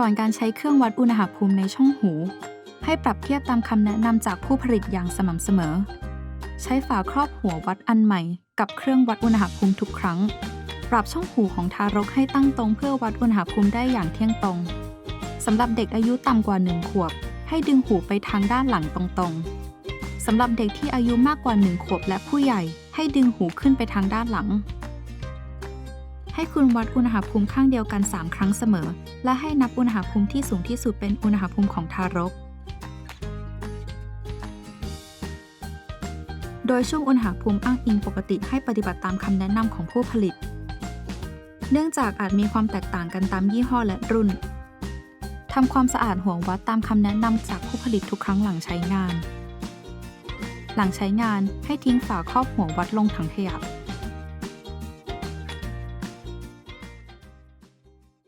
ก่อนการใช้เครื่องวัดอุณหภูมิในช่องหู ให้ปรับเทียบตามคำแนะนำจากผู้ผลิตอย่างสม่ำเสมอ ใช้ฝาครอบหัววัดอันใหม่ กับเครื่องวัดอุณหภูมิทุกครั้ง ปรับช่องหูของทารกให้ตั้งตรงเพื่อวัดอุณหภูมิได้อย่างเที่ยงตรงสำหรับเด็กอายุต่ำกว่า 1 ขวบ ให้ดึงหูไปทางด้านหลังตรงๆสำหรับเด็กที่อายุมากกว่า 1 ขวบและผู้ใหญ่ ให้ดึงหูขึ้นไปทางด้านหลัง ให้คุณวัดอุณหภูมิข้างเดียวกัน 3 ครั้งเสมอ และให้นับอุณหภูมิที่สูงที่สุดเป็นอุณหภูมิของทารก โดยช่วงอุณหภูมิอ้างอิงปกติให้ปฏิบัติตามคำแนะนำของผู้ผลิต เนื่องจากอาจมีความแตกต่างกันตามยี่ห้อและรุ่นทำความสะอาดห่วงวัดตามคำแนะนำจากผู้ผลิตทุกครั้งหลังใช้งาน หลังใช้งานให้ทิ้งฝาครอบห่วงวัดลงถังขยะ